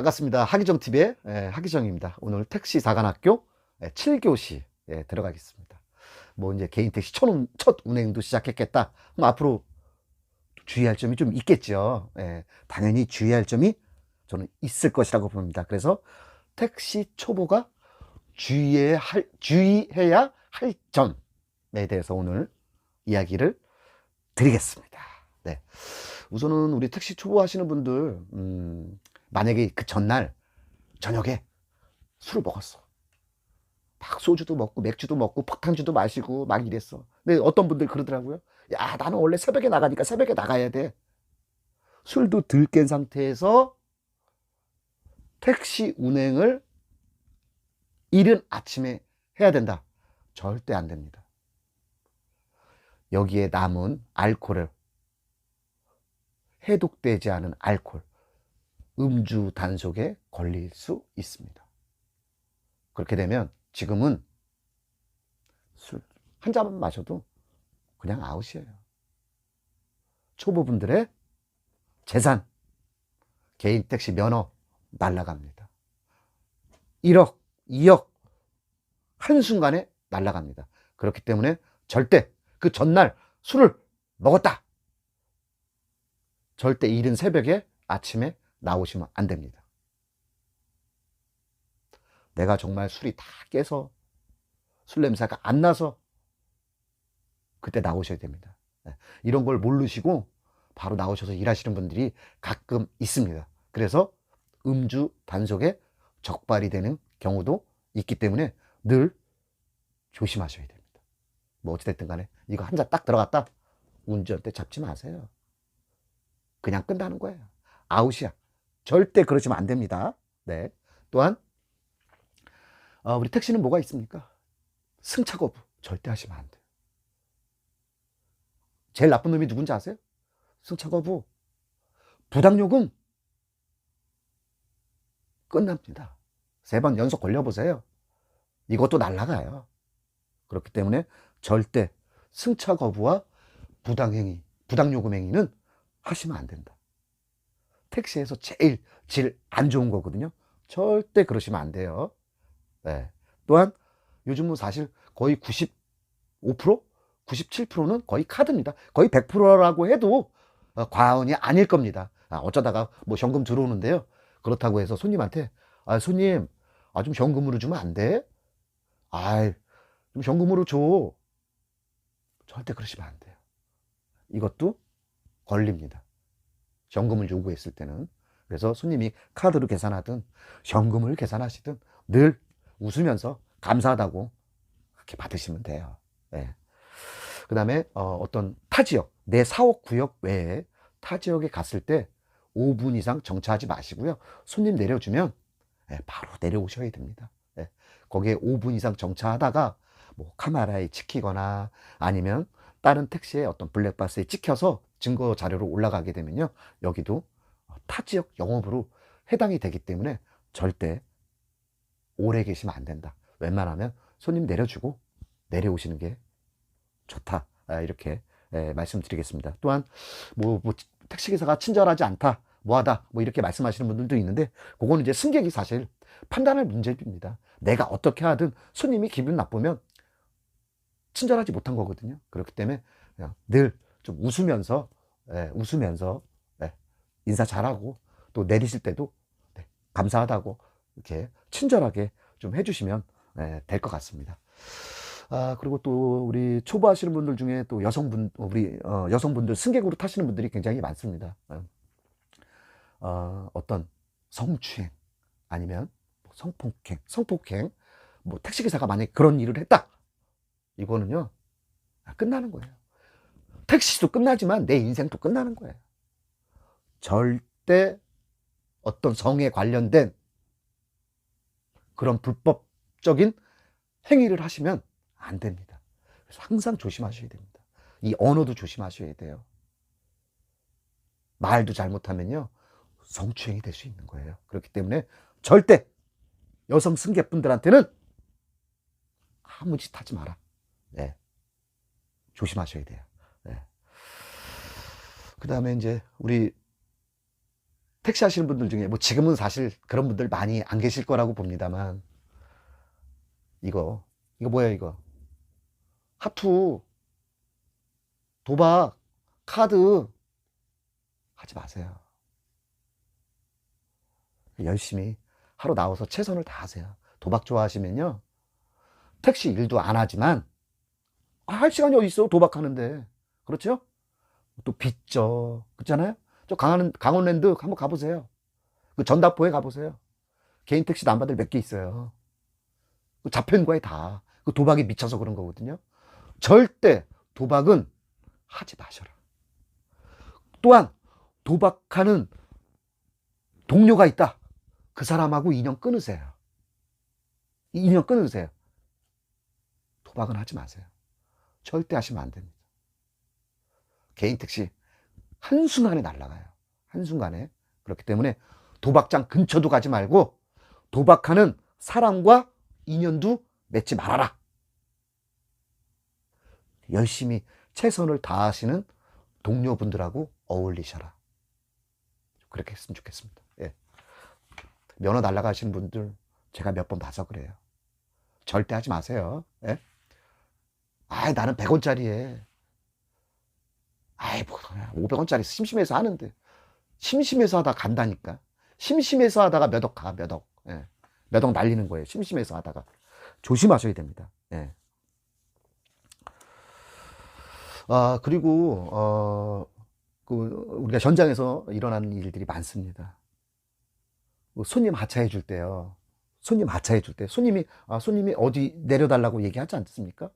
반갑습니다. 하기정TV의 예, 하기정입니다. 오늘 택시 사관학교 예, 7교시 예, 들어가겠습니다. 뭐 이제 개인 택시 첫, 운- 첫 운행도 시작했겠다. 그럼 앞으로 주의할 점이 좀 있겠죠. 예, 당연히 주의할 점이 저는 있을 것이라고 봅니다. 그래서 택시 초보가 주의해야 할, 주의해야 할 점에 대해서 오늘 이야기를 드리겠습니다. 네. 우선은 우리 택시 초보 하시는 분들, 음, 만약에 그 전날 저녁에 술을 먹었어. 막 소주도 먹고 맥주도 먹고 폭탄주도 마시고 막 이랬어. 근데 어떤 분들 그러더라고요. 야, 나는 원래 새벽에 나가니까 새벽에 나가야 돼. 술도 덜깬 상태에서 택시 운행을 이른 아침에 해야 된다. 절대 안 됩니다. 여기에 남은 알코올을 해독되지 않은 알코올, 음주 단속에 걸릴 수 있습니다. 그렇게 되면 지금은 술 한 잔만 마셔도 그냥 아웃이에요. 초보분들의 재산, 개인 택시 면허 날라갑니다. 1억, 2억 한순간에 날라갑니다. 그렇기 때문에 절대 그 전날 술을 먹었다. 절대 이른 새벽에 아침에 나오시면 안 됩니다. 내가 정말 술이 다 깨서 술 냄새가 안 나서 그때 나오셔야 됩니다. 네, 이런 걸 모르시고 바로 나오셔서 일하시는 분들이 가끔 있습니다. 그래서 음주 단속에 적발이 되는 경우도 있기 때문에 늘 조심하셔야 됩니다. 뭐 어찌됐든 간에 이거 한 잔 딱 들어갔다 운전대 잡지 마세요. 그냥 끝나는 거예요. 아웃이야. 절대 그러시면 안 됩니다. 네. 또한 어, 우리 택시는 뭐가 있습니까? 승차 거부 절대 하시면 안 돼요. 제일 나쁜 놈이 누군지 아세요? 승차 거부. 부당요금 끝납니다. 세 번 연속 걸려보세요. 이것도 날라가요. 그렇기 때문에 절대 승차 거부와 부당행위, 부당요금 행위는 하시면 안 된다. 택시에서 제일 질 안 좋은 거거든요. 절대 그러시면 안 돼요. 네. 또한 요즘은 사실 거의 95%? 97%는 거의 카드입니다. 거의 100%라고 해도 어, 과언이 아닐 겁니다. 아, 어쩌다가 뭐 현금 들어오는데요. 그렇다고 해서 손님한테 아, 손님, 아, 좀 현금으로 주면 안 돼? 아이, 좀 현금으로 줘. 절대 그러시면 안 돼요. 이것도 걸립니다. 현금을 요구했을 때는. 그래서 손님이 카드로 계산하든 현금을 계산하시든 늘 웃으면서 감사하다고 그렇게 받으시면 돼요. 네. 그 다음에 어, 떤 타 지역, 내 사옥 구역 외에 타 지역에 갔을 때 5분 이상 정차하지 마시고요. 손님 내려주면 예, 바로 내려오셔야 됩니다. 예, 거기에 5분 이상 정차하다가 뭐 카메라에 찍히거나 아니면 다른 택시에 어떤 블랙박스에 찍혀서 증거 자료로 올라가게 되면요. 여기도 타 지역 영업으로 해당이 되기 때문에 절대 오래 계시면 안 된다. 웬만하면 손님 내려주고 내려오시는 게 좋다. 아, 이렇게 예, 말씀드리겠습니다. 또한 뭐, 뭐 택시기사가 친절하지 않다, 뭐하다, 뭐 이렇게 말씀하시는 분들도 있는데 그거는 이제 승객이 사실 판단할 문제입니다. 내가 어떻게 하든 손님이 기분 나쁘면 친절하지 못한 거거든요. 그렇기 때문에 늘 좀 웃으면서 예, 웃으면서 예, 인사 잘하고 또 내리실 때도 네, 감사하다고 이렇게 친절하게 좀 해주시면 예, 될것 같습니다. 아 그리고 또 우리 초보 하시는 분들 중에 또 여성분 우리 어, 여성분들 승객으로 타시는 분들이 굉장히 많습니다. 어, 어, 어떤 성추행 아니면 뭐 성폭행, 성폭행 뭐 택시기사가 만약에 그런 일을 했다 이거는요 아, 끝나는 거예요. 택시도 끝나지만 내 인생도 끝나는 거예요. 절대 어떤 성에 관련된 그런 불법적인 행위를 하시면 안 됩니다. 그래서 항상 조심하셔야 됩니다. 이 언어도 조심하셔야 돼요. 말도 잘못하면요, 성추행이 될 수 있는 거예요. 그렇기 때문에 절대 여성 승객분들한테는 아무 짓 하지 마라. 네. 조심하셔야 돼요. 네. 그 다음에 이제 우리 택시 하시는 분들 중에 뭐 지금은 사실 그런 분들 많이 안 계실 거라고 봅니다만 이거 이거 뭐야 이거 하투 도박 카드 하지 마세요. 열심히 하루 나와서 최선을 다하세요. 도박 좋아하시면요. 택시 일도 안 하지만 아, 할 시간이 어디 있어 도박하는데 그렇죠? 또 빚져 그렇잖아요? 저 강원 강원랜드 한번 가보세요. 그 전다포에 가보세요. 개인 안 받을 몇개 있어요. 그 잡혀있는 거에 다. 그 도박에 미쳐서 그런 거거든요. 절대 도박은 하지 마셔라. 또한 도박하는 동료가 있다. 그 사람하고 인연 끊으세요. 인연 끊으세요. 도박은 하지 마세요. 절대 하시면 안 됩니다. 개인 택시 한순간에 날아가요. 한순간에. 그렇기 때문에 도박장 근처도 가지 말고 도박하는 사람과 인연도 맺지 말아라. 열심히 최선을 다하시는 동료분들하고 어울리셔라. 그렇게 했으면 좋겠습니다. 예. 면허 날라가신 분들 제가 몇 번 봐서 그래요. 절대 하지 마세요. 예? 아, 나는 100원짜리에. 아이, 뭐, 500원짜리 심심해서 하는데. 심심해서 하다 간다니까. 심심해서 하다가 몇 억 가, 몇 억. 예. 몇 억 날리는 거예요. 심심해서 하다가. 조심하셔야 됩니다. 예. 아, 그리고, 어, 그, 우리가 현장에서 일어나는 일들이 많습니다. 그 손님 하차해 줄 때요. 손님 하차해 줄 때, 손님이, 아, 손님이 어디 내려달라고 얘기하지 않습니까?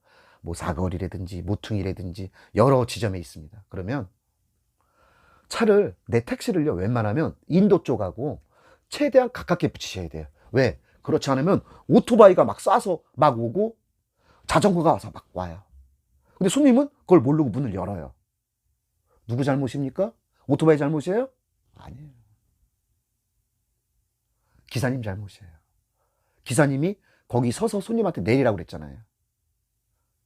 뭐 사거리라든지 모퉁이라든지 여러 지점에 있습니다. 그러면 차를, 내 택시를요, 웬만하면 인도 쪽하고 최대한 가깝게 붙이셔야 돼요. 왜? 그렇지 않으면 오토바이가 막 쏴서 막 오고 자전거가 와서 막 와요. 근데 손님은 그걸 모르고 문을 열어요. 누구 잘못입니까? 오토바이 잘못이에요? 아니에요. 기사님 잘못이에요. 기사님이 거기 서서 손님한테 내리라고 그랬잖아요.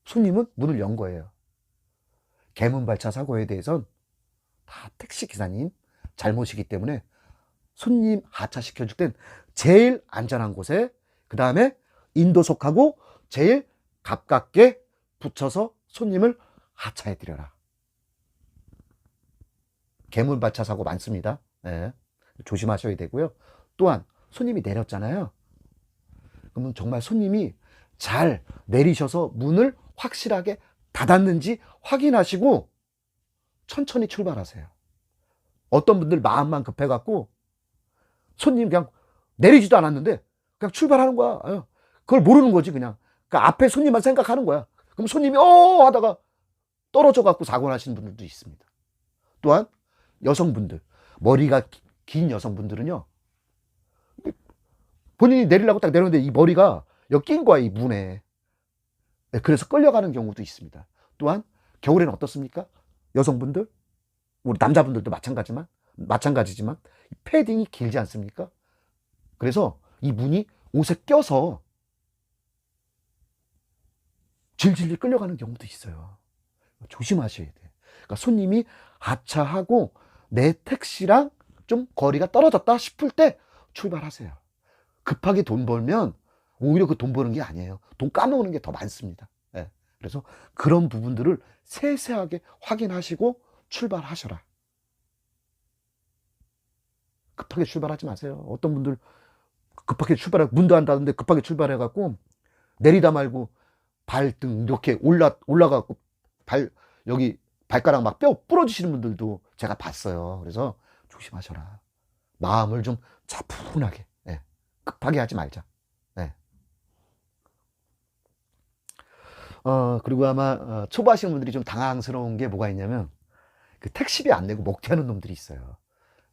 손님은 문을 연 거예요. 개문발차 사고에 대해선 다 택시 기사님 잘못이기 때문에 손님 하차시켜줄 땐 제일 안전한 곳에 그 다음에 인도석하고 제일 가깝게 붙여서 손님을 하차해 드려라. 개물발차 사고 많습니다. 예. 조심하셔야 되고요. 또한 손님이 내렸잖아요. 그러면 정말 손님이 잘 내리셔서 문을 확실하게 닫았는지 확인하시고 천천히 출발하세요. 어떤 분들 마음만 급해갖고 손님 그냥 내리지도 않았는데 그냥 출발하는 거야. 어. 그걸 모르는 거지 그냥. 그 앞에 손님만 생각하는 거야. 그럼 손님이 어 하다가 떨어져 갖고 사고 나시는 분들도 있습니다. 또한 여성분들 머리가 기- 긴 여성분들은요 본인이 내리려고 딱 내렸는데 이 머리가 여기 낀 거야 이 문에 네, 그래서 끌려가는 경우도 있습니다. 또한 겨울에는 어떻습니까? 여성분들 우리 남자분들도 마찬가지만 마찬가지지만 패딩이 길지 않습니까? 그래서 이 문이 옷에 껴서 질질 끌려가는 경우도 있어요. 조심하셔야 돼. 그러니까 손님이 하차하고 내 택시랑 좀 거리가 떨어졌다 싶을 때 출발하세요. 급하게 돈 벌면 오히려 그 돈 버는 게 아니에요. 돈 까먹는 게 더 많습니다. 예. 그래서 그런 부분들을 세세하게 확인하시고 출발하셔라. 급하게 출발하지 마세요. 어떤 분들 급하게 출발하고 문도 안 닫는데 급하게 출발해 갖고 내리다 말고 발등 이렇게 올라 올라가고 발 여기 발가락 막 뼈 부러지시는 분들도 제가 봤어요. 그래서 조심하셔라. 마음을 좀 차분하게 예. 급하게 하지 말자. 예. 어 그리고 아마 어, 초보 하시는 분들이 좀 당황스러운 게 뭐가 있냐면 그 택시비 안 내고 먹튀하는 놈들이 있어요.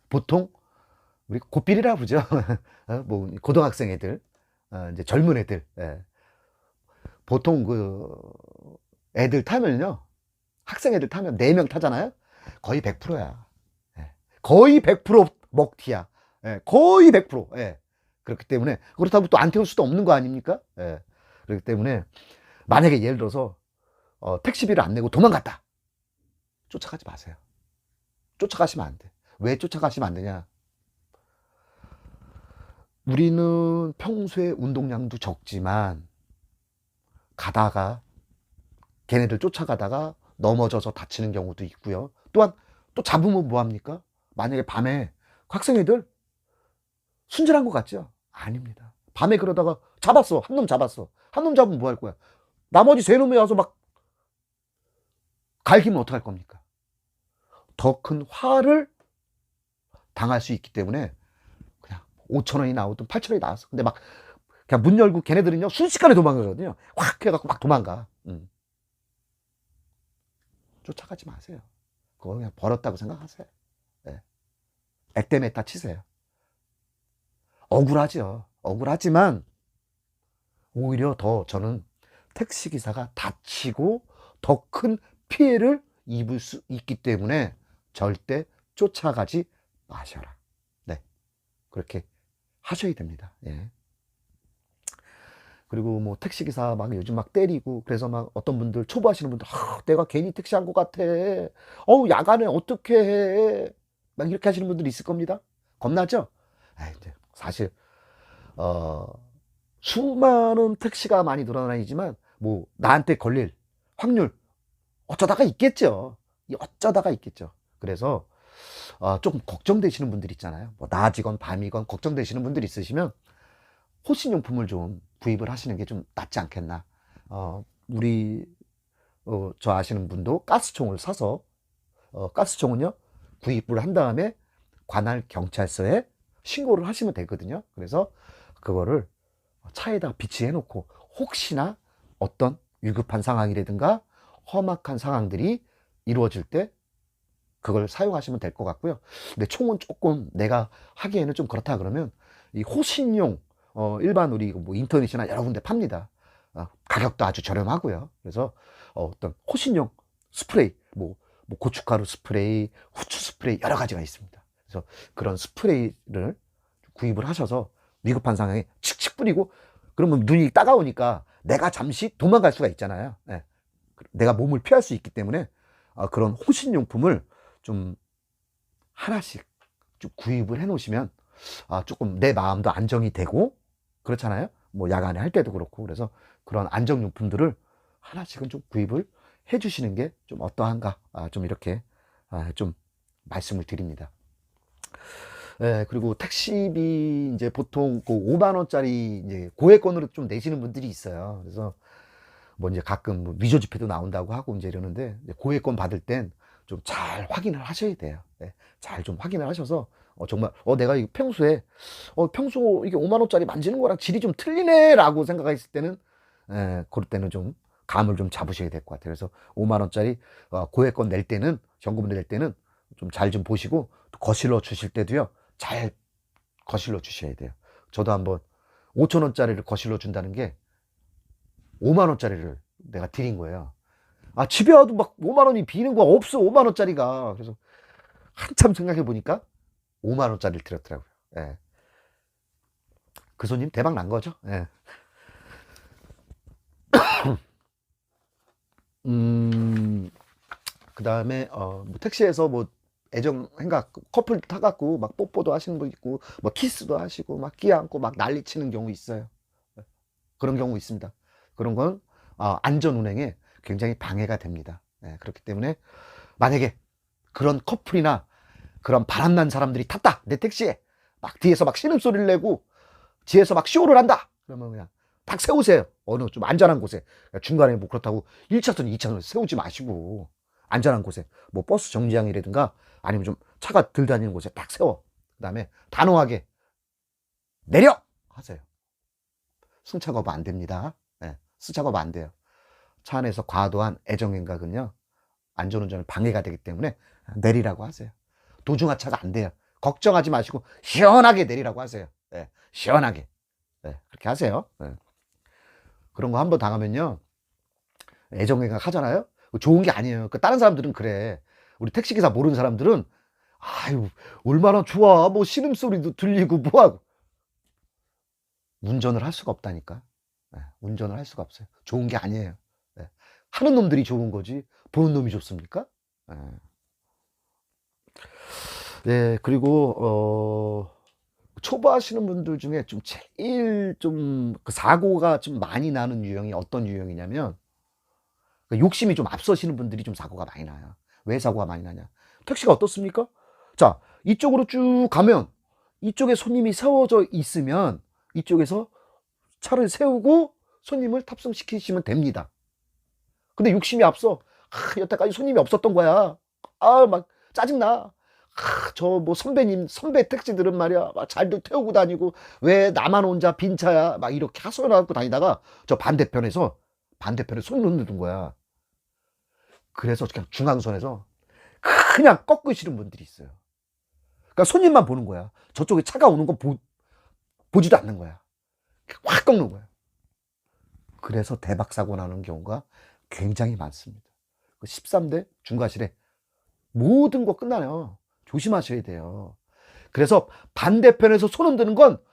보통 우리 고삐리라 부르죠. 어, 뭐 고등학생 애들, 어, 이제 젊은 애들. 예. 보통 그 애들 타면요. 학생 애들 타면 4명 타잖아요. 거의 100%야. 예. 거의 100% 먹튀야. 예. 거의 100%. 예. 그렇기 때문에 그렇다고 또 안 태울 수도 없는 거 아닙니까? 예. 그렇기 때문에 만약에 예를 들어서 어, 택시비를 안 내고 도망갔다. 쫓아가지 마세요. 쫓아가시면 안 돼. 왜 쫓아가시면 안 되냐? 우리는 평소에 운동량도 적지만 가다가 걔네들 쫓아가다가 넘어져서 다치는 경우도 있고요. 또한 또 잡으면 뭐 합니까? 만약에 밤에 학생애들 순진한 것 같죠? 아닙니다. 밤에 그러다가 잡았어. 한 놈 잡았어. 한 놈 잡으면 뭐 할 거야? 나머지 세 놈이 와서 막 갈기면 어떡할 겁니까? 더 큰 화를 당할 수 있기 때문에 그냥 5천 원이 나오든 8천 원이 나왔어. 근데 막 그냥 문 열고 걔네들은요 순식간에 도망가거든요. 확 해갖고 막 도망가. 음. 쫓아가지 마세요. 그거 그냥 버렸다고 생각하세요. 네. 액땜에다 치세요. 억울하죠. 억울하지만 오히려 더 저는 택시기사가 다치고 더 큰 피해를 입을 수 있기 때문에 절대 쫓아가지 마셔라. 네. 그렇게 하셔야 됩니다. 예. 그리고 뭐 택시기사 막 요즘 막 때리고 그래서 막 어떤 분들 초보하시는 분들 아, 내가 괜히 택시 한 것 같아. 어우 야간에 어떻게 해. 막 이렇게 하시는 분들이 있을 겁니다. 겁나죠? 아 이제 사실 어 수많은 택시가 많이 늘어나지만 뭐 나한테 걸릴 확률 어쩌다가 있겠죠. 이 어쩌다가 있겠죠. 그래서 어, 조금 걱정되시는 분들 있잖아요. 뭐 낮이건 밤이건 걱정되시는 분들 있으시면 호신용품을 좀 구입을 하시는 게 좀 낫지 않겠나. 어, 우리 어, 저 아시는 분도 가스총을 사서 어, 가스총은요 구입을 한 다음에 관할 경찰서에 신고를 하시면 되거든요. 그래서 그거를 차에다 비치해 놓고 혹시나 어떤 위급한 상황이라든가 험악한 상황들이 이루어질 때 그걸 사용하시면 될 것 같고요. 근데 총은 조금 내가 하기에는 좀 그렇다 그러면 이 호신용 어, 일반 우리 뭐 인터넷이나 여러 군데 팝니다. 어, 가격도 아주 저렴하고요. 그래서 어, 떤 호신용 스프레이, 뭐, 뭐 고춧가루 스프레이, 후추 스프레이 여러 가지가 있습니다. 그래서 그런 스프레이를 구입을 하셔서 위급한 상황에 칙칙 뿌리고 그러면 눈이 따가우니까 내가 잠시 도망갈 수가 있잖아요. 예. 내가 몸을 피할 수 있기 때문에 어, 그런 호신용품을 좀 하나씩 좀 구입을 해 놓으시면 아, 조금 내 마음도 안정이 되고 그렇잖아요. 뭐 야간에 할 때도 그렇고 그래서 그런 안정용품들을 하나씩은 좀 구입을 해 주시는 게 좀 어떠한가 아, 좀 이렇게 아, 좀 말씀을 드립니다. 예, 그리고 택시비 이제 보통 그 5만 원짜리 이제 고액권으로 좀 내시는 분들이 있어요. 그래서 뭐 이제 가끔 뭐 위조 지폐도 나온다고 하고 이제 이러는데 고액권 받을 땐 좀 잘 확인을 하셔야 돼요. 예, 잘좀 확인을 하셔서 어, 정말 어 내가 이 평소에 어 평소 이게 5만 원짜리 만지는 거랑 질이 좀 틀리네라고 생각했을 때는 예, 그럴 때는 좀 감을 좀 잡으셔야 될 것 같아요. 그래서 5만 원짜리 어, 고액권 낼 때는 현금을 낼 때는 좀 잘좀 보시고 또 거실러 주실 때도요 잘 거실러 주셔야 돼요. 저도 한번 5천 원짜리를 거실러 준다는 게 5만 원짜리를 내가 드린 거예요. 아 집에 와도 막 5만 원이 비는 거 없어 5만 원짜리가 그래서 한참 생각해 보니까 5만 원짜리를 드렸더라고요. 예. 그 손님 대박 난 거죠. 예. 음, 그 다음에, 어, 뭐 택시에서 뭐 애정 행각, 커플 타갖고 막 뽀뽀도 하시는 분 있고, 뭐 키스도 하시고, 막 끼안고 막 난리 치는 경우 있어요. 그런 경우 있습니다. 그런 건, 어, 안전 운행에 굉장히 방해가 됩니다. 예, 그렇기 때문에 만약에 그런 커플이나 그런 바람난 사람들이 탔다 내 택시에 막 뒤에서 막 신음 소리를 내고 뒤에서 막 쇼를 한다 그러면 그냥 딱 세우세요 어느 좀 안전한 곳에 중간에 뭐 그렇다고 1차선 2차선 세우지 마시고 안전한 곳에 뭐 버스 정류장이라든가 아니면 좀 차가 들 다니는 곳에 딱 세워 그 다음에 단호하게 내려 하세요 승차 거부 안 됩니다 예, 승차 거부 안 돼요 차 안에서 과도한 애정행각은요 안전운전을 방해가 되기 때문에 내리라고 하세요 도중하차가 안 돼요. 걱정하지 마시고 시원하게 내리라고 하세요. 네, 시원하게. 네, 그렇게 하세요. 네. 그런 거 한 번 당하면요. 애정행각 하잖아요. 좋은 게 아니에요. 그 다른 사람들은 그래. 우리 택시기사 모르는 사람들은 아유 얼마나 좋아. 뭐 신음소리도 들리고 뭐하고. 운전을 할 수가 없다니까. 네, 운전을 할 수가 없어요. 좋은 게 아니에요. 네. 하는 놈들이 좋은 거지. 보는 놈이 좋습니까? 네. 네, 그리고, 어, 초보하시는 분들 중에 좀 제일 좀 그 사고가 좀 많이 나는 유형이 어떤 유형이냐면 그 욕심이 좀 앞서시는 분들이 좀 사고가 많이 나요. 왜 사고가 많이 나냐? 택시가 어떻습니까? 자, 이쪽으로 쭉 가면 이쪽에 손님이 세워져 있으면 이쪽에서 차를 세우고 손님을 탑승시키시면 됩니다. 근데 욕심이 앞서. 아, 여태까지 손님이 없었던 거야. 아, 막 짜증나. 아, 저뭐 선배님, 선배 택시들은 말이야. 막 잘도 태우고 다니고 왜 나만 혼자 빈 차야? 막 이렇게 하소연하고 다니다가 저 반대편에서 반대편에 손을 흔드는 거야. 그래서 그냥 중앙선에서 그냥 꺾으시는 분들이 있어요. 그러니까 손님만 보는 거야. 저쪽에 차가 오는 거 보, 보지도 않는 거야. 확 꺾는 거야. 그래서 대박 사고 나는 경우가 굉장히 많습니다. 13대 중과실에 모든 거 끝나요. 조심하셔야 돼요. 그래서 반대편에서 손 흔드는 건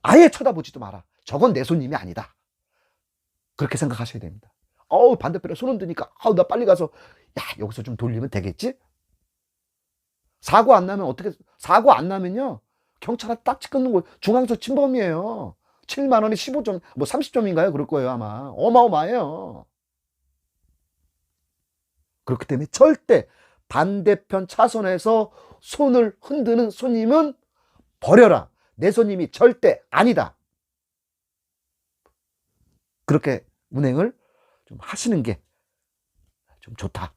아예 쳐다보지도 마라. 저건 내 손님이 아니다. 그렇게 생각하셔야 됩니다. 어우, 반대편에 손 흔드니까, 아우, 나 빨리 가서, 야, 여기서 좀 돌리면 되겠지? 사고 안 나면 어떻게, 사고 안 나면요, 경찰한테 딱지 끊는 거, 중앙서 침범이에요. 7만원에 15점, 뭐 30점인가요? 그럴 거예요, 아마. 어마어마해요. 그렇기 때문에 절대 반대편 차선에서 손을 흔드는 손님은 버려라. 내 손님이 절대 아니다. 그렇게 운행을 좀 하시는 게 좀 좋다.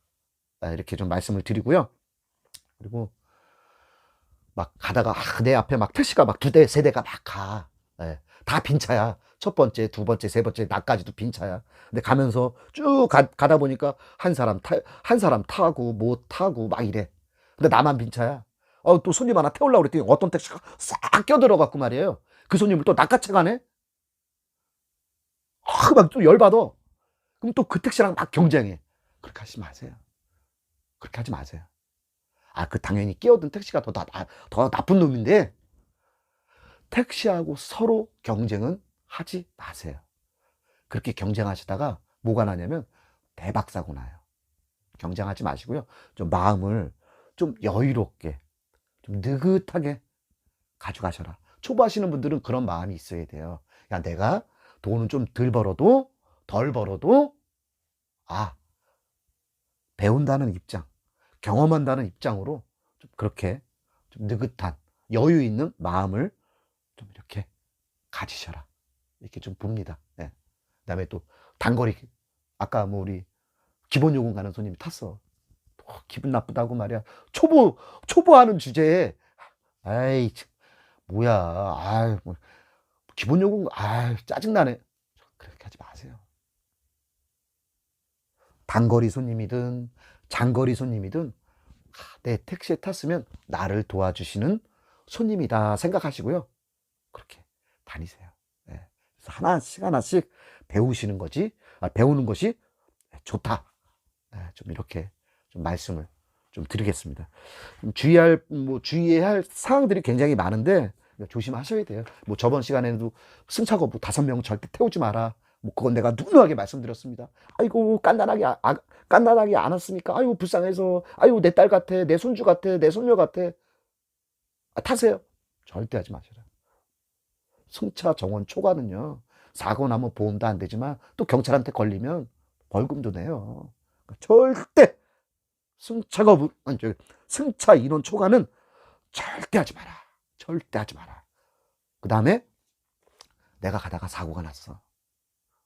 아, 이렇게 좀 말씀을 드리고요. 그리고 막 가다가 아, 내 앞에 막 택시가 막 두 대, 세 대가 막 가. 예, 다 빈 차야. 첫 번째, 두 번째, 세 번째, 나까지도 빈 차야. 근데 가면서 쭉 가, 다 보니까 한 사람 타, 한 사람 타고 못 타고 막 이래. 근데 나만 빈 차야. 어, 또 손님 하나 태우려고 그랬더니 어떤 택시가 싹 껴들어갖고 말이에요. 그 손님을 또 낚아채 가네? 아, 막또 열받아. 그럼 또 그 택시랑 막 경쟁해. 그렇게 하지 마세요. 그렇게 하지 마세요. 아, 그 당연히 끼어든 택시가 더, 나, 더 나쁜 놈인데, 택시하고 서로 경쟁은 하지 마세요. 그렇게 경쟁하시다가 뭐가 나냐면 대박 사고 나요. 경쟁하지 마시고요. 좀 마음을 좀 여유롭게, 좀 느긋하게 가져가셔라. 초보하시는 분들은 그런 마음이 있어야 돼요. 야, 내가 돈은 좀 덜 벌어도, 덜 벌어도, 아, 배운다는 입장, 경험한다는 입장으로 좀 그렇게 좀 느긋한 여유 있는 마음을 좀 이렇게 가지셔라. 이렇게 좀 봅니다. 예. 그다음에 또 단거리 아까 뭐 우리 기본 요금 가는 손님이 탔어. 어, 기분 나쁘다고 말이야. 초보 초보하는 주제에 아이 참, 뭐야. 아이 뭐 기본 요금 아 짜증 나네. 그렇게 하지 마세요. 단거리 손님이든 장거리 손님이든 내 택시에 탔으면 나를 도와주시는 손님이다 생각하시고요. 그렇게 다니세요. 네. 하나씩 하나씩 배우시는 거지, 아, 배우는 것이 좋다. 네, 좀 이렇게 좀 말씀을 좀 드리겠습니다. 좀 주의할, 뭐 주의해야 할 사항들이 굉장히 많은데 조심하셔야 돼요. 뭐 저번 시간에도 승차 거부 다섯 명 절대 태우지 마라. 뭐 그건 내가 누누하게 말씀드렸습니다. 아이고 깐단하게 아, 아, 깐단하게 안 왔으니까 아이고 불쌍해서 아이고 내 딸 같아 내 손주 같아 내 손녀 같아 아, 타세요. 절대 하지 마시라. 승차 정원 초과는요 사고 나면 보험도 안 되지만 또 경찰한테 걸리면 벌금도 내요. 그러니까 절대 승차 거부 아니 저 승차 인원 초과는 절대 하지 마라. 절대 하지 마라. 그 다음에 내가 가다가 사고가 났어.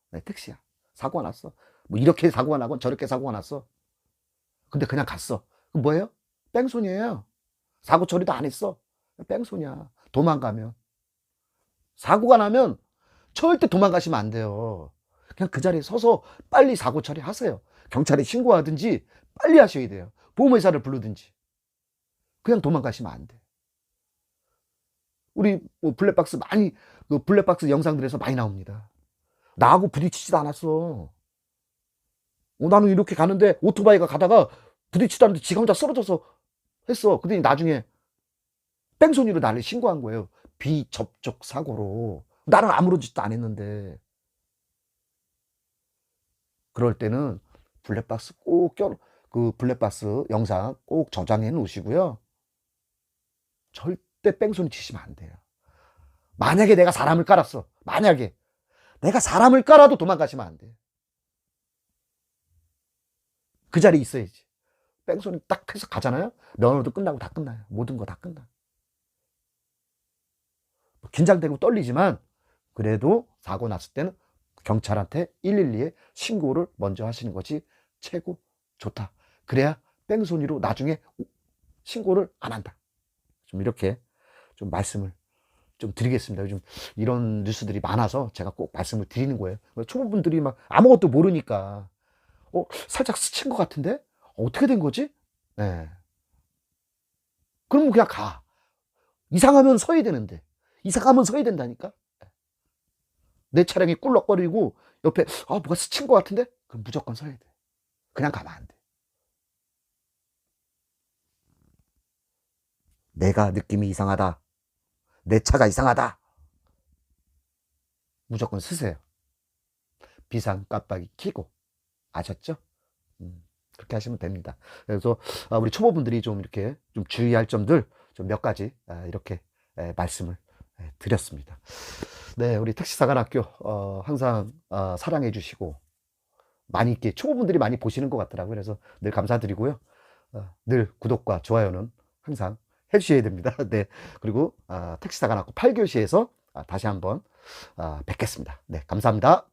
내 택시야. 사고가 났어. 뭐 이렇게 사고가 나고 저렇게 사고가 났어. 근데 그냥 갔어. 그 뭐예요? 뺑소니예요. 사고 처리도 안 했어. 뺑소니야. 도망가면. 사고가 나면 절대 도망가시면 안 돼요. 그냥 그 자리에 서서 빨리 사고 처리하세요. 경찰에 신고하든지 빨리 하셔야 돼요. 보험회사를 부르든지. 그냥 도망가시면 안 돼. 우리 뭐 블랙박스 많이 그 블랙박스 영상들에서 많이 나옵니다. 나하고 부딪히지도 않았어. 어, 나는 이렇게 가는데 오토바이가 가다가 부딪히도 않는데 지가 혼자 쓰러져서 했어. 그랬더니 나중에 뺑소니로 나를 신고한 거예요. 비접촉 사고로. 나는 아무런 짓도 안 했는데. 그럴 때는 블랙박스 꼭 껴, 그 블랙박스 영상 꼭 저장해 놓으시고요. 절 대 뺑소니 치시면 안 돼요. 만약에 내가 사람을 깔았어. 만약에 내가 사람을 깔아도 도망가시면 안 돼. 그 자리에 있어야지. 뺑소니 딱 해서 가잖아요. 면허도 끝나고 다 끝나요. 모든 거 다 끝나. 뭐 긴장되고 떨리지만 그래도 사고 났을 때는 경찰한테 112에 신고를 먼저 하시는 것이 최고 좋다. 그래야 뺑소니로 나중에 신고를 안 한다. 좀 이렇게 좀 말씀을 좀 드리겠습니다. 요즘 이런 뉴스들이 많아서 제가 꼭 말씀을 드리는 거예요. 초보분들이 막 아무것도 모르니까 어 살짝 스친 것 같은데 어떻게 된 거지? 네. 그럼 그냥 가. 이상하면 서야 되는데 이상하면 서야 된다니까. 내 차량이 꿀럭거리고 옆에 아 뭐가 스친 것 같은데 그럼 무조건 서야 돼. 그냥 가면 안 돼. 내가 느낌이 이상하다. 내 차가 이상하다. 무조건 쓰세요. 비상 깜빡이 켜고 아셨죠? 음, 그렇게 하시면 됩니다. 그래서 아, 우리 초보분들이 좀 이렇게 좀 주의할 점들 좀 몇 가지 아, 이렇게 에, 말씀을 에, 드렸습니다. 네, 우리 택시사관학교 어, 항상 어, 사랑해 주시고 많이 이렇게 초보분들이 많이 보시는 것 같더라고요. 그래서 늘 감사드리고요. 어, 늘 구독과 좋아요는 항상 해주셔야 됩니다. 네. 그리고 아, 택시사관학교 8교시에서 다시 한번 아, 뵙겠습니다. 네, 감사합니다.